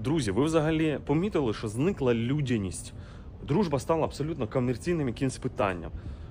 Друзі, ви взагалі помітили, що зникла людяність. Дружба стала абсолютно комерційним якимось питанням.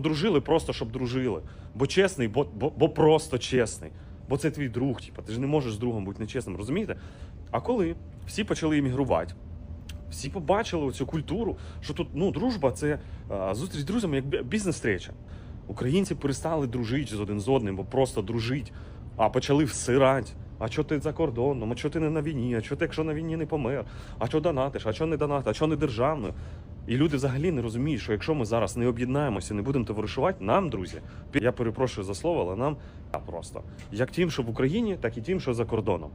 дружили просто, щоб дружили. Бо чесний, бо, бо, бо просто чесний. Бо це твій друг, типу, ти ж не можеш з другом бути нечесним, розумієте? А коли всі почали іммігрувати, всі побачили цю культуру, що тут ну, дружба це а, зустріч з друзями як бізнес-стреча. Українці перестали дружити з один з одним, бо просто дружить, а почали всирати. А що ти за кордоном? А що ти не на війні? А що ти, якщо на війні не помер? А що донатиш? А що не донатиш? А що не державною? І люди взагалі не розуміють, що якщо ми зараз не об'єднаємося, не будемо товаришувати, нам, друзі, я перепрошую за слово, але нам просто як тим, що в Україні, так і тим, що за кордоном.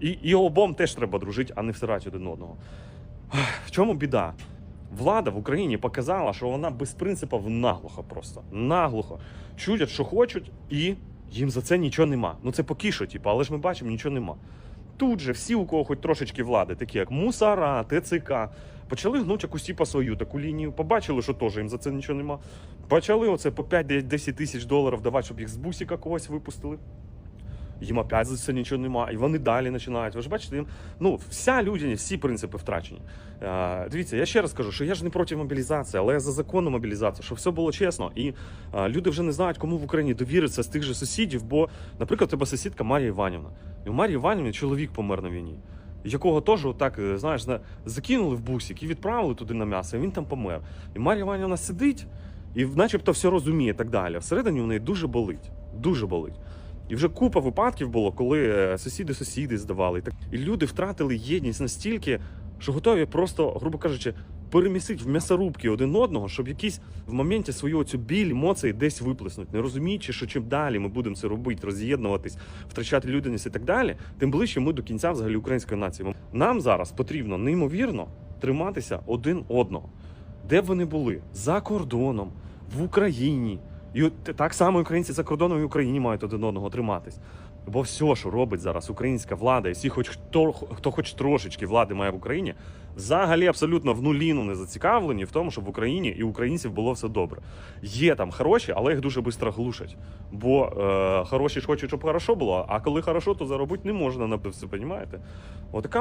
І, і обом теж треба дружити, а не всирати один одного. В чому біда? Влада в Україні показала, що вона без принципів наглухо просто. Наглухо. Чудять, що хочуть, і їм за це нічого нема. Ну це поки що, типу, але ж ми бачимо, нічого нема. Тут же всі, у кого хоч трошечки влади, такі як Мусара, ТЦК, почали гнути якусь типу, свою таку лінію. Побачили, що теж їм за це нічого нема. Почали оце по 5-10 тисяч доларів давати, щоб їх з бусіка когось випустили. Їм опять за це нічого нема, і вони далі починають. Ви ж бачите, їм ну вся людяність, всі принципи втрачені. Е, дивіться, я ще раз кажу, що я ж не проти мобілізації, але я за законну мобілізацію, щоб все було чесно. І е, люди вже не знають, кому в Україні довіритися з тих же сусідів. Бо, наприклад, тебе сусідка Марія Іванівна. І у Марії Іванівні чоловік помер на війні. Якого теж отак, е, знаєш, закинули в бусик і відправили туди на м'ясо, і він там помер. І Марія Іванівна сидить і начебто все розуміє і так далі. Всередині в неї дуже болить. Дуже болить. І вже купа випадків було, коли е, сусіди сусіди здавали. І люди втратили єдність настільки, що готові просто, грубо кажучи, перемісити в м'ясорубки один одного, щоб якийсь в моменті свою цю біль, емоції десь виплеснуть, не розуміючи, що чим далі ми будемо це робити, роз'єднуватись, втрачати людяність і так далі, тим ближче ми до кінця взагалі української нації. Нам зараз потрібно неймовірно триматися один одного, де б вони були за кордоном, в Україні. І так само українці за кордоном і Україні мають один одного триматись. Бо все, що робить зараз українська влада, і всі, хоч хто, хто хоч трошечки влади має в Україні, взагалі абсолютно в нуліну не зацікавлені в тому, щоб в Україні і українців було все добре. Є там хороші, але їх дуже швидко глушать. Бо е, хороші ж хочуть, щоб хорошо було, а коли хорошо, то заробити не можна на це, розумієте? Отака